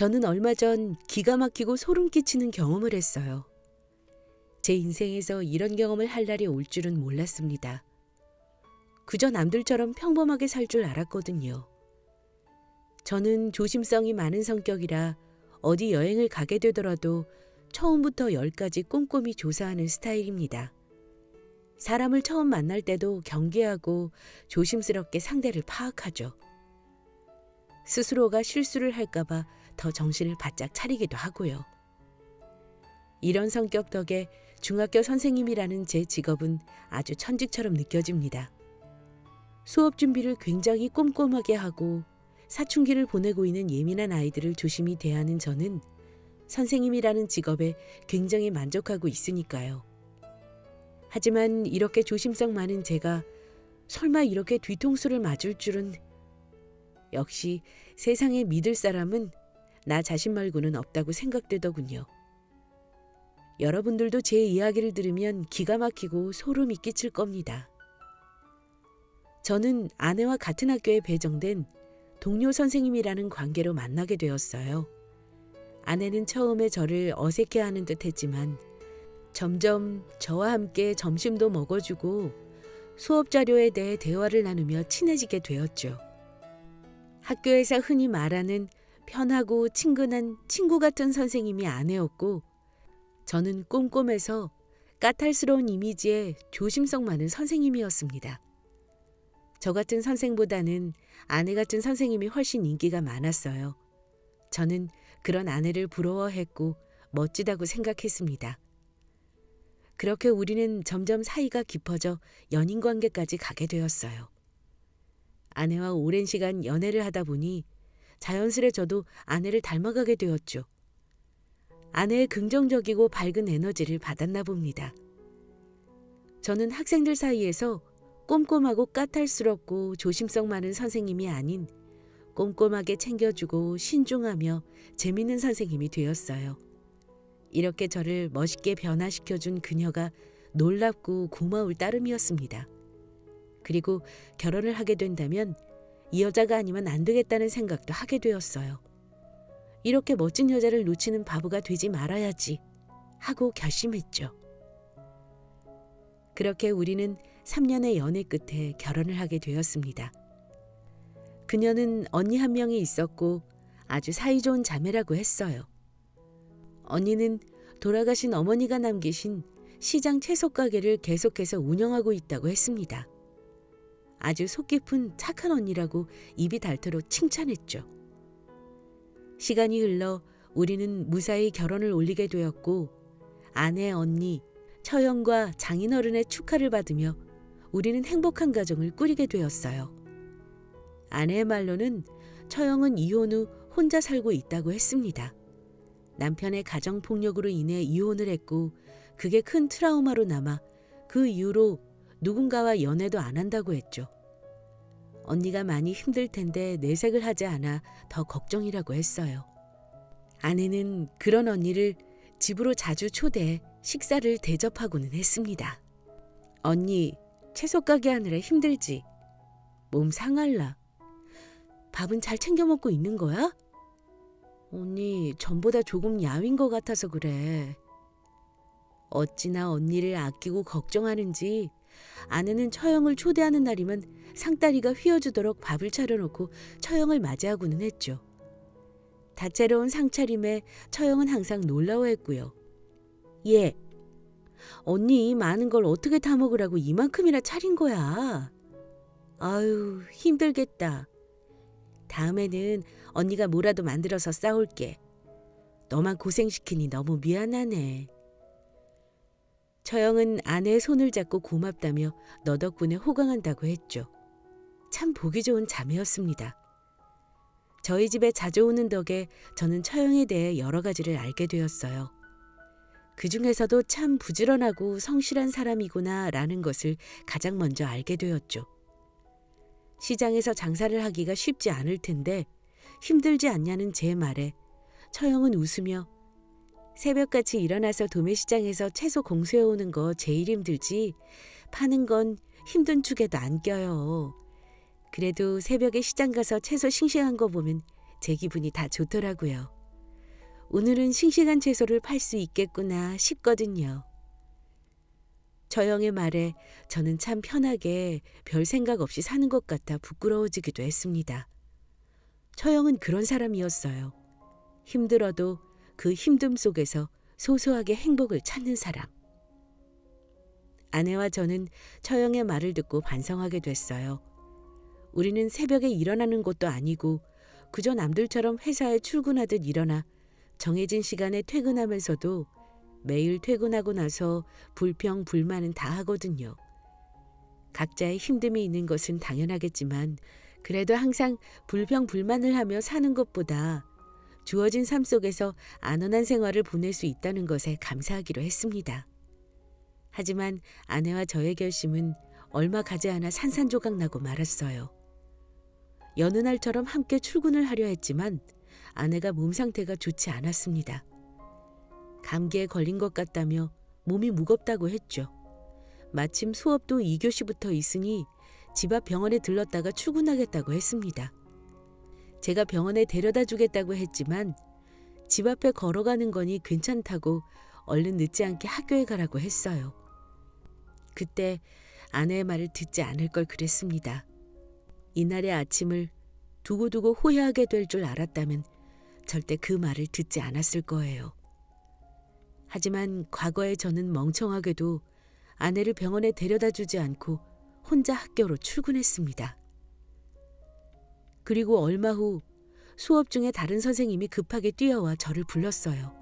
저는 얼마 전 기가 막히고 소름 끼치는 경험을 했어요. 제 인생에서 이런 경험을 할 날이 올 줄은 몰랐습니다. 그저 남들처럼 평범하게 살 줄 알았거든요. 저는 조심성이 많은 성격이라 어디 여행을 가게 되더라도 처음부터 열까지 꼼꼼히 조사하는 스타일입니다. 사람을 처음 만날 때도 경계하고 조심스럽게 상대를 파악하죠. 스스로가 실수를 할까봐 더 정신을 바짝 차리기도 하고요. 이런 성격 덕에 중학교 선생님이라는 제 직업은 아주 천직처럼 느껴집니다. 수업 준비를 굉장히 꼼꼼하게 하고 사춘기를 보내고 있는 예민한 아이들을 조심히 대하는 저는 선생님이라는 직업에 굉장히 만족하고 있으니까요. 하지만 이렇게 조심성 많은 제가 설마 이렇게 뒤통수를 맞을 줄은 역시 세상에 믿을 사람은 나 자신 말고는 없다고 생각되더군요. 여러분들도 제 이야기를 들으면 기가 막히고 소름이 끼칠 겁니다. 저는 아내와 같은 학교에 배정된 동료 선생님이라는 관계로 만나게 되었어요. 아내는 처음에 저를 어색해하는 듯 했지만 점점 저와 함께 점심도 먹어주고 수업 자료에 대해 대화를 나누며 친해지게 되었죠. 학교에서 흔히 말하는 편하고 친근한 친구 같은 선생님이 아내였고 저는 꼼꼼해서 까탈스러운 이미지에 조심성 많은 선생님이었습니다. 저 같은 선생보다는 아내 같은 선생님이 훨씬 인기가 많았어요. 저는 그런 아내를 부러워했고 멋지다고 생각했습니다. 그렇게 우리는 점점 사이가 깊어져 연인 관계까지 가게 되었어요. 아내와 오랜 시간 연애를 하다 보니 자연스레 저도 아내를 닮아가게 되었죠. 아내의 긍정적이고 밝은 에너지를 받았나 봅니다. 저는 학생들 사이에서 꼼꼼하고 까탈스럽고 조심성 많은 선생님이 아닌 꼼꼼하게 챙겨주고 신중하며 재밌는 선생님이 되었어요. 이렇게 저를 멋있게 변화시켜준 그녀가 놀랍고 고마울 따름이었습니다. 그리고 결혼을 하게 된다면 이 여자가 아니면 안 되겠다는 생각도 하게 되었어요. 이렇게 멋진 여자를 놓치는 바보가 되지 말아야지 하고 결심했죠. 그렇게 우리는 3년의 연애 끝에 결혼을 하게 되었습니다. 그녀는 언니 한 명이 있었고 아주 사이좋은 자매라고 했어요. 언니는 돌아가신 어머니가 남기신 시장 채소 가게를 계속해서 운영하고 있다고 했습니다. 아주 속 깊은 착한 언니라고 입이 닳도록 칭찬했죠. 시간이 흘러 우리는 무사히 결혼을 올리게 되었고 아내 언니, 처형과 장인어른의 축하를 받으며 우리는 행복한 가정을 꾸리게 되었어요. 아내의 말로는 처형은 이혼 후 혼자 살고 있다고 했습니다. 남편의 가정폭력으로 인해 이혼을 했고 그게 큰 트라우마로 남아 그 이후로 누군가와 연애도 안 한다고 했죠. 언니가 많이 힘들 텐데 내색을 하지 않아 더 걱정이라고 했어요. 아내는 그런 언니를 집으로 자주 초대해 식사를 대접하고는 했습니다. 언니, 채소 가게 하느라 힘들지? 몸 상할라. 밥은 잘 챙겨 먹고 있는 거야? 언니, 전보다 조금 야윈 것 같아서 그래. 어찌나 언니를 아끼고 걱정하는지 아내는 처형을 초대하는 날이면 상다리가 휘어주도록 밥을 차려놓고 처형을 맞이하고는 했죠. 다채로운 상차림에 처형은 항상 놀라워했고요. 예. 언니 많은 걸 어떻게 다 먹으라고 이만큼이나 차린 거야. 아유 힘들겠다. 다음에는 언니가 뭐라도 만들어서 싸올게. 너만 고생시키니 너무 미안하네. 처형은 아내의 손을 잡고 고맙다며 너 덕분에 호강한다고 했죠. 참 보기 좋은 자매였습니다. 저희 집에 자주 오는 덕에 저는 처형에 대해 여러 가지를 알게 되었어요. 그 중에서도 참 부지런하고 성실한 사람이구나 라는 것을 가장 먼저 알게 되었죠. 시장에서 장사를 하기가 쉽지 않을 텐데 힘들지 않냐는 제 말에 처형은 웃으며 새벽같이 일어나서 도매시장에서 채소 공수해 오는 거 제일 힘들지 파는 건 힘든 축에도 안 껴요. 그래도 새벽에 시장 가서 채소 싱싱한 거 보면 제 기분이 다 좋더라고요. 오늘은 싱싱한 채소를 팔 수 있겠구나 싶거든요. 저영의 말에 저는 참 편하게 별 생각 없이 사는 것 같아 부끄러워지기도 했습니다. 처영은 그런 사람이었어요. 힘들어도 그 힘듦 속에서 소소하게 행복을 찾는 사람. 아내와 저는 처영의 말을 듣고 반성하게 됐어요. 우리는 새벽에 일어나는 것도 아니고 그저 남들처럼 회사에 출근하듯 일어나 정해진 시간에 퇴근하면서도 매일 퇴근하고 나서 불평 불만은 다 하거든요. 각자의 힘듦이 있는 것은 당연하겠지만 그래도 항상 불평 불만을 하며 사는 것보다 주어진 삶 속에서 안온한 생활을 보낼 수 있다는 것에 감사하기로 했습니다. 하지만 아내와 저의 결심은 얼마 가지 않아 산산조각 나고 말았어요. 여느 날처럼 함께 출근을 하려 했지만 아내가 몸 상태가 좋지 않았습니다. 감기에 걸린 것 같다며 몸이 무겁다고 했죠. 마침 수업도 2교시부터 있으니 집 앞 병원에 들렀다가 출근하겠다고 했습니다. 제가 병원에 데려다 주겠다고 했지만 집 앞에 걸어가는 거니 괜찮다고 얼른 늦지 않게 학교에 가라고 했어요. 그때 아내의 말을 듣지 않을 걸 그랬습니다. 이날의 아침을 두고두고 후회하게 될 줄 알았다면 절대 그 말을 듣지 않았을 거예요. 하지만 과거에 저는 멍청하게도 아내를 병원에 데려다 주지 않고 혼자 학교로 출근했습니다. 그리고 얼마 후 수업 중에 다른 선생님이 급하게 뛰어와 저를 불렀어요.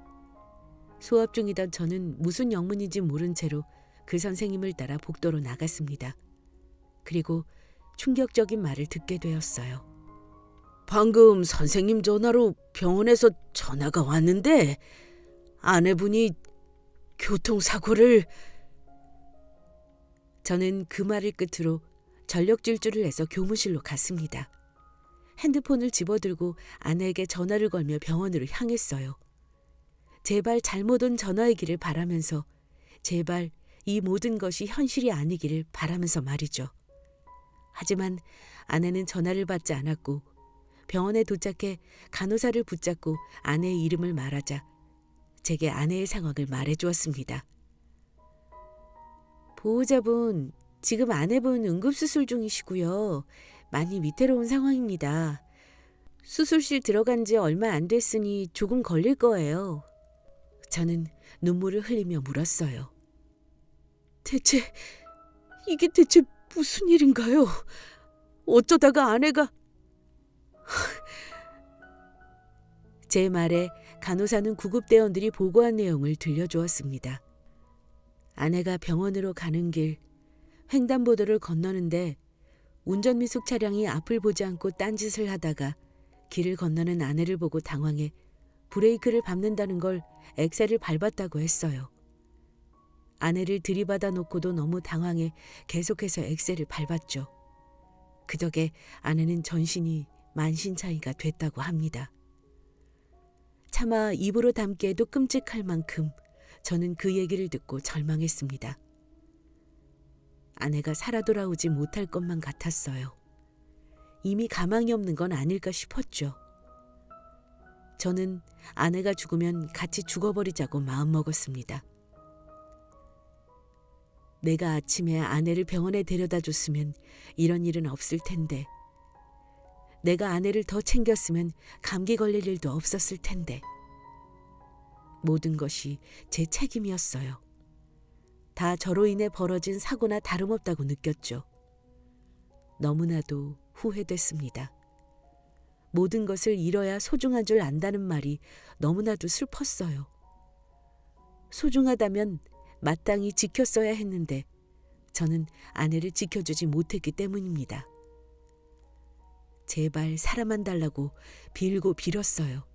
수업 중이던 저는 무슨 영문인지 모른 채로 그 선생님을 따라 복도로 나갔습니다. 그리고 충격적인 말을 듣게 되었어요. 방금 선생님 전화로 병원에서 전화가 왔는데 아내분이 교통사고를 저는 그 말을 끝으로 전력 질주를 해서 교무실로 갔습니다. 핸드폰을 집어들고 아내에게 전화를 걸며 병원으로 향했어요. 제발 잘못 온 전화이기를 바라면서 제발 이 모든 것이 현실이 아니기를 바라면서 말이죠. 하지만 아내는 전화를 받지 않았고 병원에 도착해 간호사를 붙잡고 아내의 이름을 말하자 제게 아내의 상황을 말해 주었습니다. 보호자분, 지금 아내분 응급수술 중이시고요. 많이 위태로운 상황입니다. 수술실 들어간 지 얼마 안 됐으니 조금 걸릴 거예요. 저는 눈물을 흘리며 물었어요. 대체, 이게 대체 무슨 일인가요? 어쩌다가 아내가... 제 말에 간호사는 구급대원들이 보고한 내용을 들려주었습니다. 아내가 병원으로 가는 길 횡단보도를 건너는데 운전 미숙 차량이 앞을 보지 않고 딴짓을 하다가 길을 건너는 아내를 보고 당황해 브레이크를 밟는다는 걸 엑셀을 밟았다고 했어요. 아내를 들이받아 놓고도 너무 당황해 계속해서 엑셀을 밟았죠. 그 덕에 아내는 전신이 만신차이가 됐다고 합니다. 차마 입으로 담기에도 끔찍할 만큼 저는 그 얘기를 듣고 절망했습니다. 아내가 살아 돌아오지 못할 것만 같았어요. 이미 가망이 없는 건 아닐까 싶었죠. 저는 아내가 죽으면 같이 죽어버리자고 마음먹었습니다. 내가 아침에 아내를 병원에 데려다 줬으면 이런 일은 없을 텐데. 내가 아내를 더 챙겼으면 감기 걸릴 일도 없었을 텐데. 모든 것이 제 책임이었어요. 다 저로 인해 벌어진 사고나 다름없다고 느꼈죠. 너무나도 후회됐습니다. 모든 것을 잃어야 소중한 줄 안다는 말이 너무나도 슬펐어요. 소중하다면 마땅히 지켰어야 했는데 저는 아내를 지켜주지 못했기 때문입니다. 제발 사람만 달라고 빌고 빌었어요.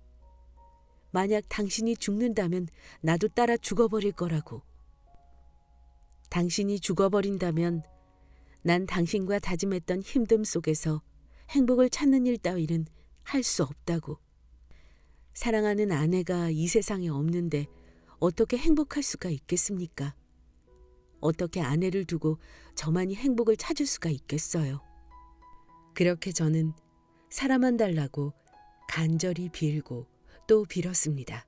만약 당신이 죽는다면 나도 따라 죽어버릴 거라고. 당신이 죽어버린다면 난 당신과 다짐했던 힘듦 속에서 행복을 찾는 일 따위는 할 수 없다고. 사랑하는 아내가 이 세상에 없는데 어떻게 행복할 수가 있겠습니까? 어떻게 아내를 두고 저만이 행복을 찾을 수가 있겠어요? 그렇게 저는 사람만 달라고 간절히 빌고 또 빌었습니다.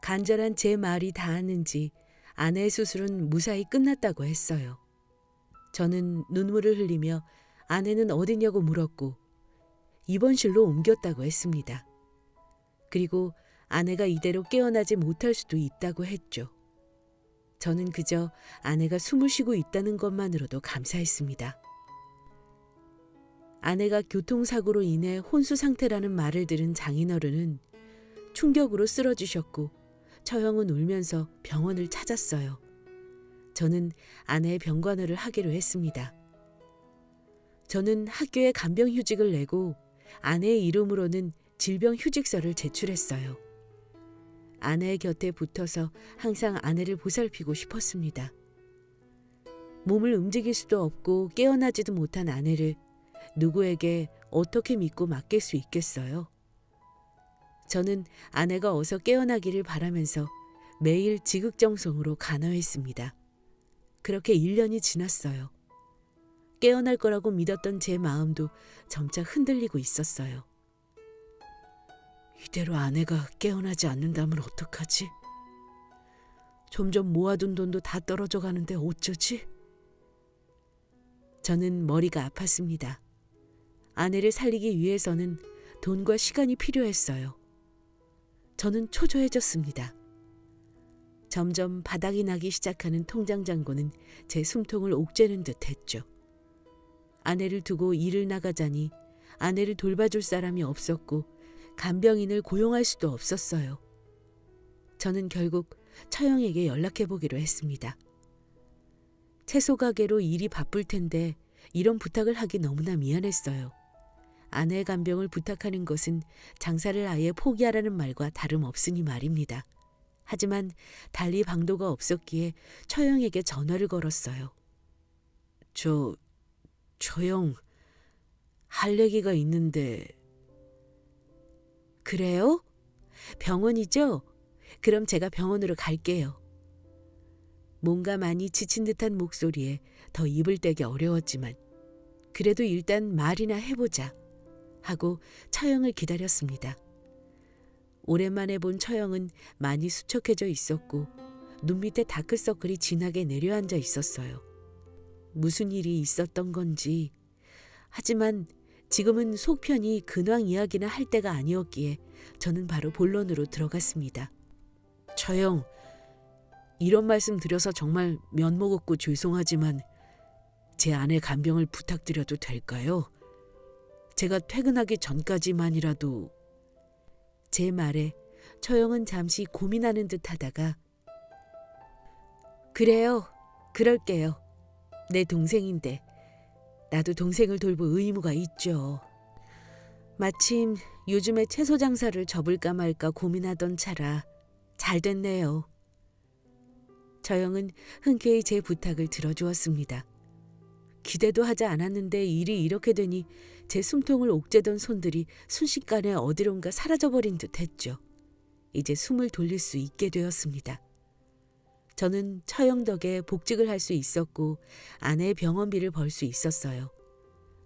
간절한 제 말이 닿았는지 아내의 수술은 무사히 끝났다고 했어요. 저는 눈물을 흘리며 아내는 어디냐고 물었고 입원실로 옮겼다고 했습니다. 그리고 아내가 이대로 깨어나지 못할 수도 있다고 했죠. 저는 그저 아내가 숨을 쉬고 있다는 것만으로도 감사했습니다. 아내가 교통사고로 인해 혼수 상태라는 말을 들은 장인어른은 충격으로 쓰러지셨고 처형은 울면서 병원을 찾았어요. 저는 아내의 병관호를 하기로 했습니다. 저는 학교에 간병 휴직을 내고 아내의 이름으로는 질병 휴직서를 제출했어요. 아내의 곁에 붙어서 항상 아내를 보살피고 싶었습니다. 몸을 움직일 수도 없고 깨어나지도 못한 아내를 누구에게 어떻게 믿고 맡길 수 있겠어요? 저는 아내가 어서 깨어나기를 바라면서 매일 지극정성으로 간호했습니다. 그렇게 1년이 지났어요. 깨어날 거라고 믿었던 제 마음도 점차 흔들리고 있었어요. 이대로 아내가 깨어나지 않는다면 어떡하지? 점점 모아둔 돈도 다 떨어져 가는데 어쩌지? 저는 머리가 아팠습니다. 아내를 살리기 위해서는 돈과 시간이 필요했어요. 저는 초조해졌습니다. 점점 바닥이 나기 시작하는 통장 잔고는 제 숨통을 옥죄는 듯 했죠. 아내를 두고 일을 나가자니 아내를 돌봐줄 사람이 없었고 간병인을 고용할 수도 없었어요. 저는 결국 처형에게 연락해 보기로 했습니다. 채소 가게로 일이 바쁠 텐데 이런 부탁을 하기 너무나 미안했어요. 아내의 간병을 부탁하는 것은 장사를 아예 포기하라는 말과 다름없으니 말입니다. 하지만 달리 방도가 없었기에 처형에게 전화를 걸었어요. 저, 처형, 할 얘기가 있는데. 그래요? 병원이죠? 그럼 제가 병원으로 갈게요. 뭔가 많이 지친 듯한 목소리에 더 입을 떼기 어려웠지만 그래도 일단 말이나 해보자 하고 처형을 기다렸습니다. 오랜만에 본 처형은 많이 수척해져 있었고 눈 밑에 다크서클이 진하게 내려앉아 있었어요. 무슨 일이 있었던 건지 하지만 지금은 속편이 근황 이야기나 할 때가 아니었기에 저는 바로 본론으로 들어갔습니다. 처형, 이런 말씀 드려서 정말 면목 없고 죄송하지만 제 아내 간병을 부탁드려도 될까요? 제가 퇴근하기 전까지만이라도 제 말에 처형은 잠시 고민하는 듯 하다가 그래요. 그럴게요. 내 동생인데 나도 동생을 돌볼 의무가 있죠. 마침 요즘에 채소 장사를 접을까 말까 고민하던 차라 잘 됐네요. 처형은 흔쾌히 제 부탁을 들어주었습니다. 기대도 하지 않았는데 일이 이렇게 되니 제 숨통을 옥죄던 손들이 순식간에 어디론가 사라져버린 듯 했죠. 이제 숨을 돌릴 수 있게 되었습니다. 저는 처형 덕에 복직을 할 수 있었고 아내의 병원비를 벌 수 있었어요.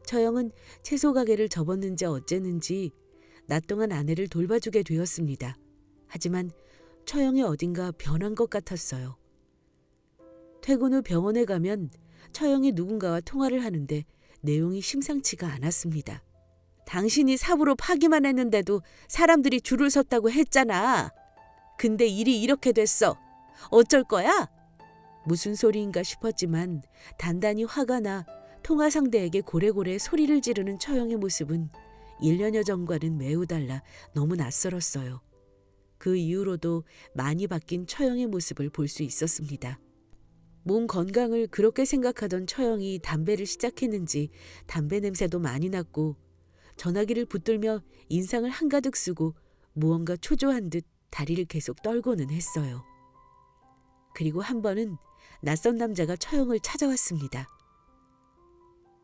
처형은 채소 가게를 접었는지 어쨌는지 낮 동안 아내를 돌봐주게 되었습니다. 하지만 처형이 어딘가 변한 것 같았어요. 퇴근 후 병원에 가면 처형이 누군가와 통화를 하는데 내용이 심상치가 않았습니다. 당신이 사부로 파기만 했는데도 사람들이 줄을 섰다고 했잖아. 근데 일이 이렇게 됐어. 어쩔 거야? 무슨 소리인가 싶었지만 단단히 화가 나 통화 상대에게 고래고래 소리를 지르는 처형의 모습은 1년여 전과는 매우 달라 너무 낯설었어요. 그 이후로도 많이 바뀐 처형의 모습을 볼 수 있었습니다. 몸 건강을 그렇게 생각하던 처형이 담배를 시작했는지 담배 냄새도 많이 났고 전화기를 붙들며 인상을 한가득 쓰고 무언가 초조한 듯 다리를 계속 떨고는 했어요. 그리고 한 번은 낯선 남자가 처형을 찾아왔습니다.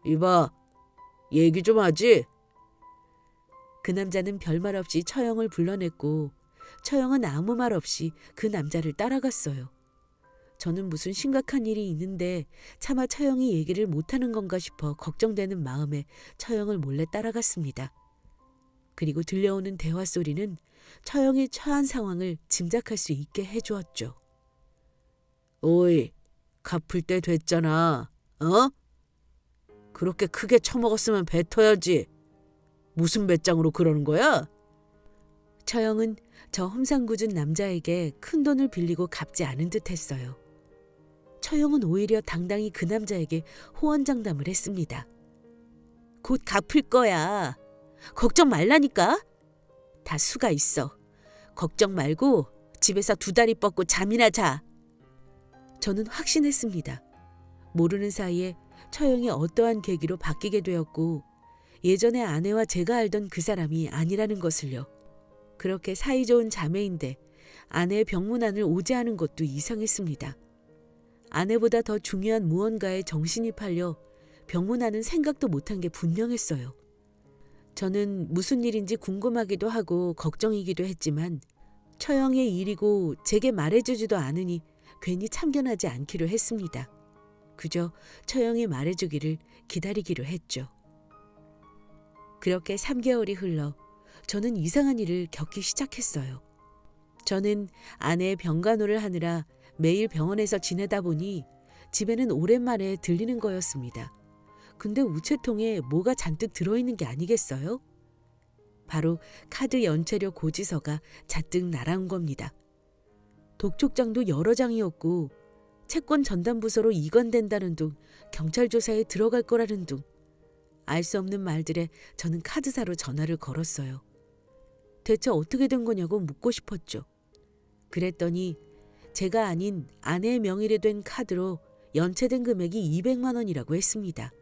이봐, 얘기 좀 하지? 그 남자는 별말 없이 처형을 불러냈고 처형은 아무 말 없이 그 남자를 따라갔어요. 저는 무슨 심각한 일이 있는데 차마 처형이 얘기를 못하는 건가 싶어 걱정되는 마음에 처형을 몰래 따라갔습니다. 그리고 들려오는 대화 소리는 처형의 처한 상황을 짐작할 수 있게 해주었죠. 오이, 갚을 때 됐잖아. 어? 그렇게 크게 처먹었으면 뱉어야지. 무슨 배짱으로 그러는 거야? 처형은 저 험상궂은 남자에게 큰 돈을 빌리고 갚지 않은 듯 했어요. 처형은 오히려 당당히 그 남자에게 호언장담을 했습니다. 곧 갚을 거야. 걱정 말라니까. 다 수가 있어. 걱정 말고 집에서 두 다리 뻗고 잠이나 자. 저는 확신했습니다. 모르는 사이에 처형이 어떠한 계기로 바뀌게 되었고 예전의 아내와 제가 알던 그 사람이 아니라는 것을요. 그렇게 사이좋은 자매인데 아내의 병문안을 오제하는 것도 이상했습니다. 아내보다 더 중요한 무언가에 정신이 팔려 병문안은 생각도 못한 게 분명했어요. 저는 무슨 일인지 궁금하기도 하고 걱정이기도 했지만 처형의 일이고 제게 말해주지도 않으니 괜히 참견하지 않기로 했습니다. 그저 처형이 말해주기를 기다리기로 했죠. 그렇게 3개월이 흘러 저는 이상한 일을 겪기 시작했어요. 저는 아내의 병간호를 하느라 매일 병원에서 지내다 보니 집에는 오랜만에 들리는 거였습니다. 근데 우체통에 뭐가 잔뜩 들어있는 게 아니겠어요? 바로 카드 연체료 고지서가 잔뜩 날아온 겁니다. 독촉장도 여러 장이었고 채권 전담 부서로 이관된다는 둥 경찰 조사에 들어갈 거라는 둥 알 수 없는 말들에 저는 카드사로 전화를 걸었어요. 대체 어떻게 된 거냐고 묻고 싶었죠. 그랬더니 제가 아닌 아내의 명의로 된 카드로 연체된 금액이 200만 원이라고 했습니다.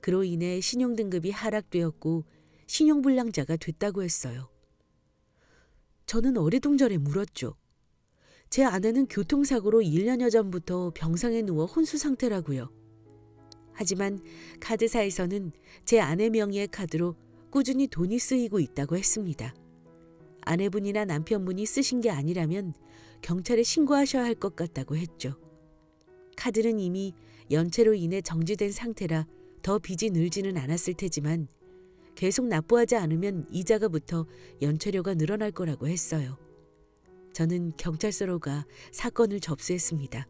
그로 인해 신용 등급이 하락되었고 신용 불량자가 됐다고 했어요. 저는 어리둥절해 물었죠. 제 아내는 교통사고로 1년여 전부터 병상에 누워 혼수 상태라고요. 하지만 카드사에서는 제 아내 명의의 카드로 꾸준히 돈이 쓰이고 있다고 했습니다. 아내분이나 남편분이 쓰신 게 아니라면 경찰에 신고하셔야 할 것 같다고 했죠. 카드는 이미 연체로 인해 정지된 상태라 더 빚이 늘지는 않았을 테지만 계속 납부하지 않으면 이자가 붙어 연체료가 늘어날 거라고 했어요. 저는 경찰서로 가 사건을 접수했습니다.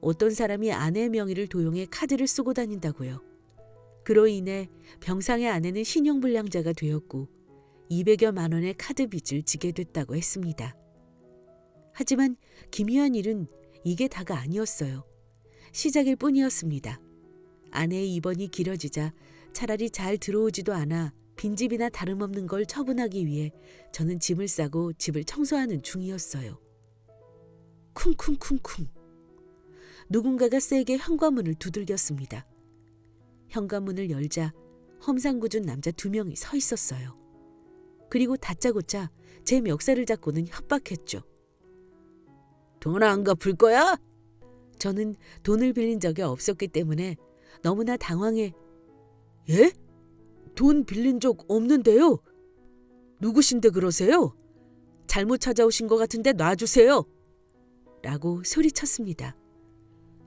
어떤 사람이 아내의 명의를 도용해 카드를 쓰고 다닌다고요. 그로 인해 병상의 아내는 신용불량자가 되었고 200여만 원의 카드 빚을 지게 됐다고 했습니다. 하지만 기묘한 일은 이게 다가 아니었어요. 시작일 뿐이었습니다. 아내의 입원이 길어지자 차라리 잘 들어오지도 않아 빈집이나 다름없는 걸 처분하기 위해 저는 짐을 싸고 집을 청소하는 중이었어요. 쿵쿵쿵쿵. 누군가가 세게 현관문을 두들겼습니다. 현관문을 열자 험상궂은 남자 두 명이 서 있었어요. 그리고 다짜고짜 제 멱살을 잡고는 협박했죠. 돈 안 갚을 거야? 저는 돈을 빌린 적이 없었기 때문에 너무나 당황해 예? 돈 빌린 적 없는데요. 누구신데 그러세요? 잘못 찾아오신 것 같은데 놔주세요. 라고 소리쳤습니다.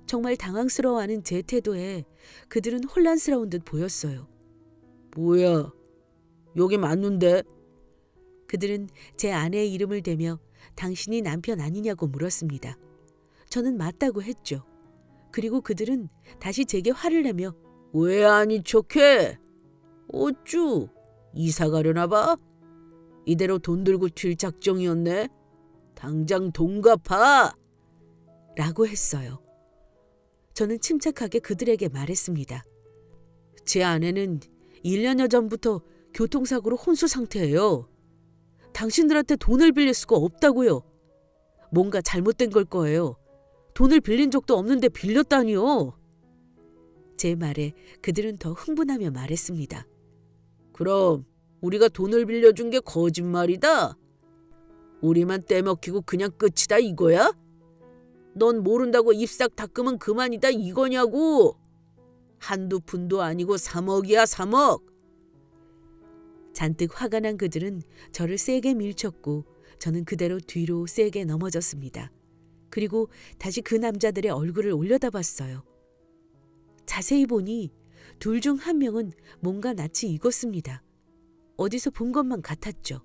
정말 당황스러워하는 제 태도에 그들은 혼란스러운 듯 보였어요. 뭐야? 여기 맞는데? 그들은 제 아내의 이름을 대며 당신이 남편 아니냐고 물었습니다. 저는 맞다고 했죠. 그리고 그들은 다시 제게 화를 내며 왜 아니 척해? 어쭈 이사 가려나 봐? 이대로 돈 들고 튈 작정이었네. 당장 돈 갚아! 라고 했어요. 저는 침착하게 그들에게 말했습니다. 제 아내는 1년여 전부터 교통사고로 혼수 상태예요. 당신들한테 돈을 빌릴 수가 없다고요. 뭔가 잘못된 걸 거예요. 돈을 빌린 적도 없는데 빌렸다니요. 제 말에 그들은 더 흥분하며 말했습니다. 그럼 우리가 돈을 빌려준 게 거짓말이다. 우리만 떼먹히고 그냥 끝이다 이거야? 넌 모른다고 입싹 닦으면 그만이다 이거냐고. 한두 푼도 아니고 3억이야 3억. 잔뜩 화가 난 그들은 저를 세게 밀쳤고 저는 그대로 뒤로 세게 넘어졌습니다. 그리고 다시 그 남자들의 얼굴을 올려다봤어요. 자세히 보니 둘 중 한 명은 뭔가 낯이 익었습니다. 어디서 본 것만 같았죠.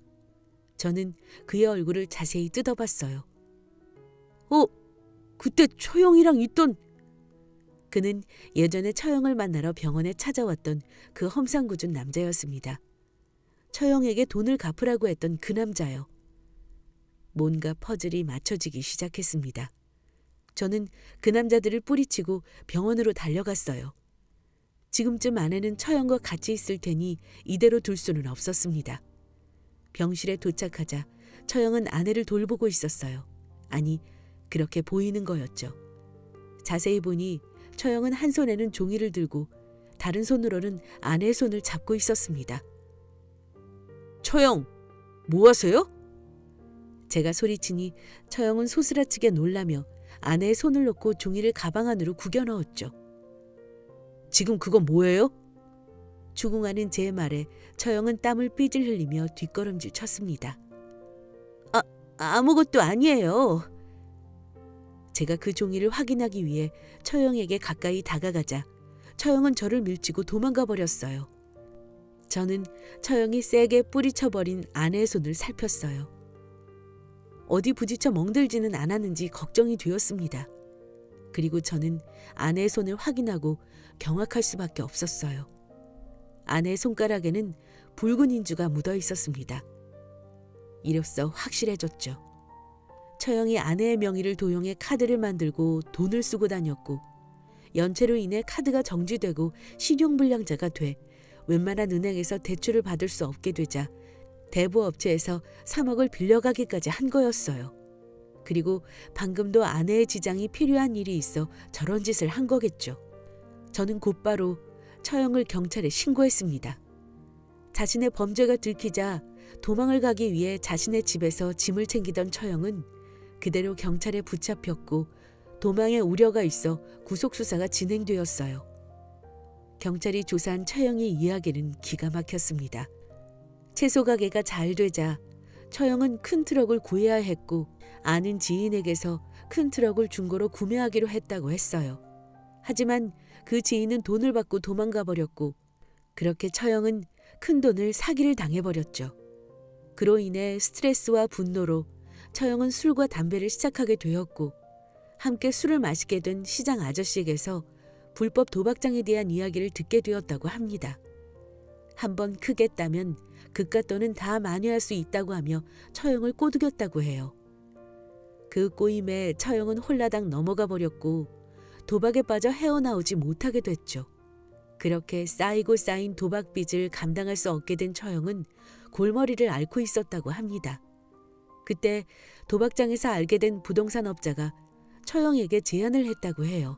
저는 그의 얼굴을 자세히 뜯어봤어요. 어, 그때 처형이랑 있던 그는 예전에 처형을 만나러 병원에 찾아왔던 그 험상궂은 남자였습니다. 처형에게 돈을 갚으라고 했던 그 남자요. 뭔가 퍼즐이 맞춰지기 시작했습니다. 저는 그 남자들을 뿌리치고 병원으로 달려갔어요. 지금쯤 아내는 처형과 같이 있을 테니 이대로 둘 수는 없었습니다. 병실에 도착하자 처형은 아내를 돌보고 있었어요. 아니, 그렇게 보이는 거였죠. 자세히 보니 처형은 한 손에는 종이를 들고 다른 손으로는 아내의 손을 잡고 있었습니다. 처형, 뭐 하세요? 제가 소리치니 처형은 소스라치게 놀라며 아내의 손을 놓고 종이를 가방 안으로 구겨 넣었죠. 지금 그건 뭐예요? 추궁하는 제 말에 처형은 땀을 삐질 흘리며 뒷걸음질 쳤습니다. 아, 아무것도 아니에요. 제가 그 종이를 확인하기 위해 처형에게 가까이 다가가자 처형은 저를 밀치고 도망가 버렸어요. 저는 처형이 세게 뿌리쳐버린 아내의 손을 살폈어요. 어디 부딪혀 멍들지는 않았는지 걱정이 되었습니다. 그리고 저는 아내의 손을 확인하고 경악할 수밖에 없었어요. 아내의 손가락에는 붉은 인주가 묻어 있었습니다. 이로써 확실해졌죠. 처형이 아내의 명의를 도용해 카드를 만들고 돈을 쓰고 다녔고 연체로 인해 카드가 정지되고 신용불량자가 돼 웬만한 은행에서 대출을 받을 수 없게 되자 대부업체에서 3억을 빌려가기까지 한 거였어요. 그리고 방금도 아내의 지장이 필요한 일이 있어 저런 짓을 한 거겠죠. 저는 곧바로 처형을 경찰에 신고했습니다. 자신의 범죄가 들키자 도망을 가기 위해 자신의 집에서 짐을 챙기던 처형은 그대로 경찰에 붙잡혔고 도망의 우려가 있어 구속 수사가 진행되었어요. 경찰이 조사한 처형의 이야기는 기가 막혔습니다. 채소 가게가 잘 되자 처형은 큰 트럭을 구해야 했고 아는 지인에게서 큰 트럭을 중고로 구매하기로 했다고 했어요. 하지만 그 지인은 돈을 받고 도망가 버렸고 그렇게 처형은 큰 돈을 사기를 당해 버렸죠. 그로 인해 스트레스와 분노로 처형은 술과 담배를 시작하게 되었고 함께 술을 마시게 된 시장 아저씨에게서 불법 도박장에 대한 이야기를 듣게 되었다고 합니다. 한번 크게 따면 그깟 돈은 다 만회할 수 있다고 하며 처형을 꼬드겼다고 해요. 그 꼬임에 처형은 홀라당 넘어가 버렸고 도박에 빠져 헤어나오지 못하게 됐죠. 그렇게 쌓이고 쌓인 도박 빚을 감당할 수 없게 된 처형은 골머리를 앓고 있었다고 합니다. 그때 도박장에서 알게 된 부동산 업자가 처형에게 제안을 했다고 해요.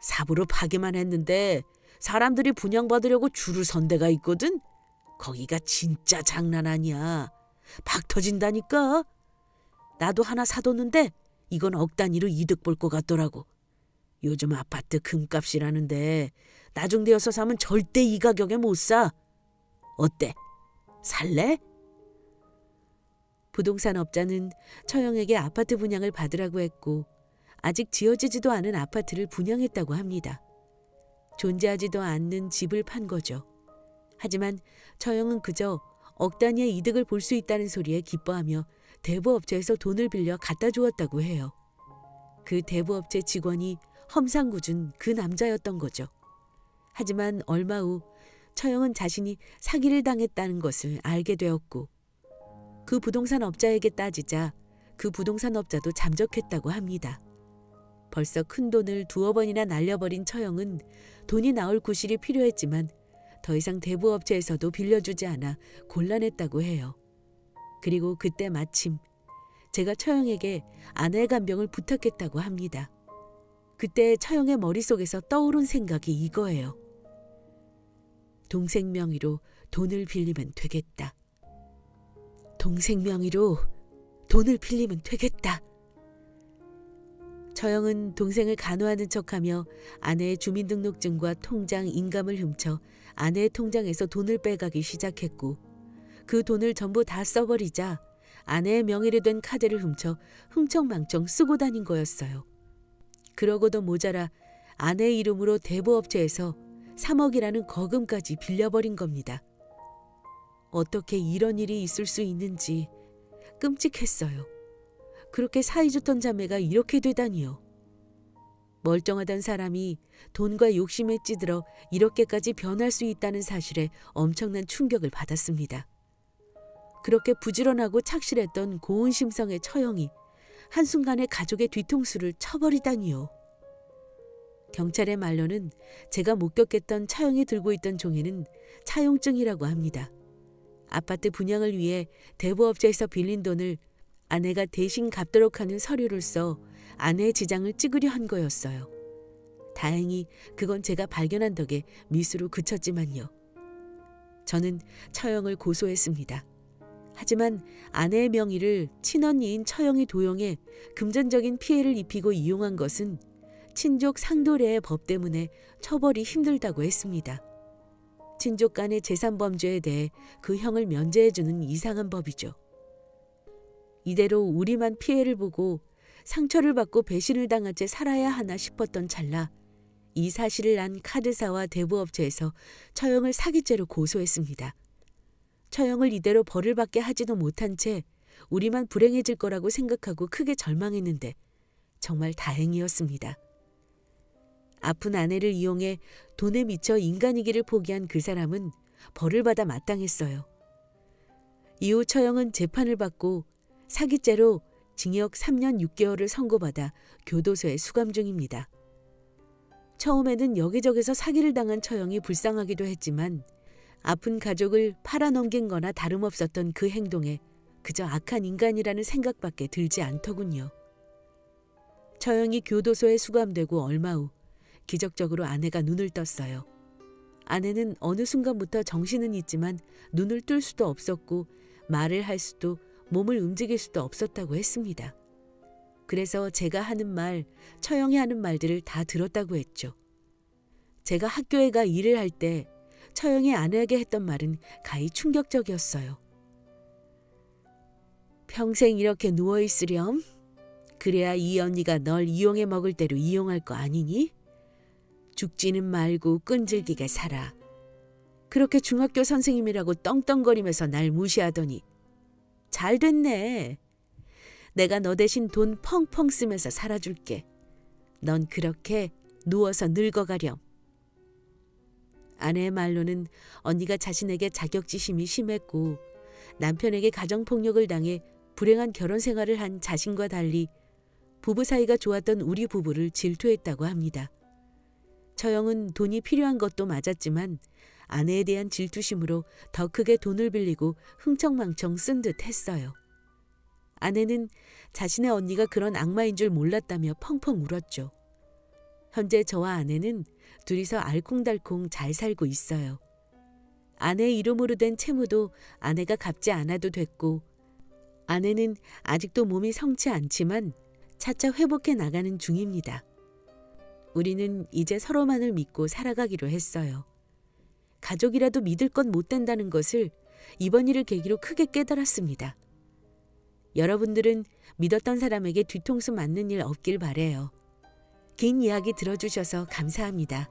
삽으로 파기만 했는데 사람들이 분양받으려고 줄을 선 데가 있거든? 거기가 진짜 장난 아니야. 박 터진다니까. 나도 하나 사뒀는데 이건 억 단위로 이득 볼 것 같더라고. 요즘 아파트 금값이라는데 나중 되어서 사면 절대 이 가격에 못 사. 어때? 살래? 부동산 업자는 처형에게 아파트 분양을 받으라고 했고 아직 지어지지도 않은 아파트를 분양했다고 합니다. 존재하지도 않는 집을 판 거죠. 하지만 처형은 그저 억 단위의 이득을 볼 수 있다는 소리에 기뻐하며 대부업체에서 돈을 빌려 갖다 주었다고 해요. 그 대부업체 직원이 험상궂은 그 남자였던 거죠. 하지만 얼마 후 처형은 자신이 사기를 당했다는 것을 알게 되었고 그 부동산 업자에게 따지자 그 부동산 업자도 잠적했다고 합니다. 벌써 큰 돈을 두어 번이나 날려버린 처형은 돈이 나올 구실이 필요했지만 더 이상 대부업체에서도 빌려주지 않아 곤란했다고 해요. 그리고 그때 마침 제가 처형에게 아내의 간병을 부탁했다고 합니다. 그때 처형의 머릿속에서 떠오른 생각이 이거예요. 동생 명의로 돈을 빌리면 되겠다. 동생 명의로 돈을 빌리면 되겠다. 처형은 동생을 간호하는 척하며 아내의 주민등록증과 통장 인감을 훔쳐 아내의 통장에서 돈을 빼가기 시작했고 그 돈을 전부 다 써버리자 아내의 명의로 된 카드를 훔쳐 흥청망청 쓰고 다닌 거였어요. 그러고도 모자라 아내 이름으로 대부업체에서 3억이라는 거금까지 빌려버린 겁니다. 어떻게 이런 일이 있을 수 있는지 끔찍했어요. 그렇게 사이좋던 자매가 이렇게 되다니요. 멀쩡하던 사람이 돈과 욕심에 찌들어 이렇게까지 변할 수 있다는 사실에 엄청난 충격을 받았습니다. 그렇게 부지런하고 착실했던 고운 심성의 처형이 한순간에 가족의 뒤통수를 쳐버리다니요. 경찰의 말로는 제가 목격했던 차영이 들고 있던 종이는 차용증이라고 합니다. 아파트 분양을 위해 대부업체에서 빌린 돈을 아내가 대신 갚도록 하는 서류를 써 아내의 지장을 찍으려 한 거였어요. 다행히 그건 제가 발견한 덕에 미수로 그쳤지만요. 저는 처형을 고소했습니다. 하지만 아내의 명의를 친언니인 처형이 도용해 금전적인 피해를 입히고 이용한 것은 친족 상도례의 법 때문에 처벌이 힘들다고 했습니다. 친족 간의 재산 범죄에 대해 그 형을 면제해주는 이상한 법이죠. 이대로 우리만 피해를 보고 상처를 받고 배신을 당한 채 살아야 하나 싶었던 찰나 이 사실을 안 카드사와 대부업체에서 처형을 사기죄로 고소했습니다. 처형을 이대로 벌을 받게 하지도 못한 채 우리만 불행해질 거라고 생각하고 크게 절망했는데 정말 다행이었습니다. 아픈 아내를 이용해 돈에 미쳐 인간이기를 포기한 그 사람은 벌을 받아 마땅했어요. 이후 처형은 재판을 받고 사기죄로 징역 3년 6개월을 선고받아 교도소에 수감 중입니다. 처음에는 여기저기서 사기를 당한 처형이 불쌍하기도 했지만 아픈 가족을 팔아넘긴 거나 다름없었던 그 행동에 그저 악한 인간이라는 생각밖에 들지 않더군요. 처형이 교도소에 수감되고 얼마 후 기적적으로 아내가 눈을 떴어요. 아내는 어느 순간부터 정신은 있지만 눈을 뜰 수도 없었고 말을 할 수도 몸을 움직일 수도 없었다고 했습니다. 그래서 제가 하는 말, 처형이 하는 말들을 다 들었다고 했죠. 제가 학교에 가 일을 할 때 처형이 아내에게 했던 말은 가히 충격적이었어요. 평생 이렇게 누워 있으렴? 그래야 이 언니가 널 이용해 먹을 대로 이용할 거 아니니? 죽지는 말고 끈질기게 살아. 그렇게 중학교 선생님이라고 떵떵거리면서 날 무시하더니 잘 됐네. 내가 너 대신 돈 펑펑 쓰면서 살아줄게. 넌 그렇게 누워서 늙어가렴. 아내의 말로는 언니가 자신에게 자격지심이 심했고 남편에게 가정폭력을 당해 불행한 결혼 생활을 한 자신과 달리 부부 사이가 좋았던 우리 부부를 질투했다고 합니다. 처형은 돈이 필요한 것도 맞았지만 아내에 대한 질투심으로 더 크게 돈을 빌리고 흥청망청 쓴 듯 했어요. 아내는 자신의 언니가 그런 악마인 줄 몰랐다며 펑펑 울었죠. 현재 저와 아내는 둘이서 알콩달콩 잘 살고 있어요. 아내 이름으로 된 채무도 아내가 갚지 않아도 됐고, 아내는 아직도 몸이 성치 않지만 차차 회복해 나가는 중입니다. 우리는 이제 서로만을 믿고 살아가기로 했어요. 가족이라도 믿을 건 못 된다는 것을 이번 일을 계기로 크게 깨달았습니다. 여러분들은 믿었던 사람에게 뒤통수 맞는 일 없길 바래요. 긴 이야기 들어주셔서 감사합니다.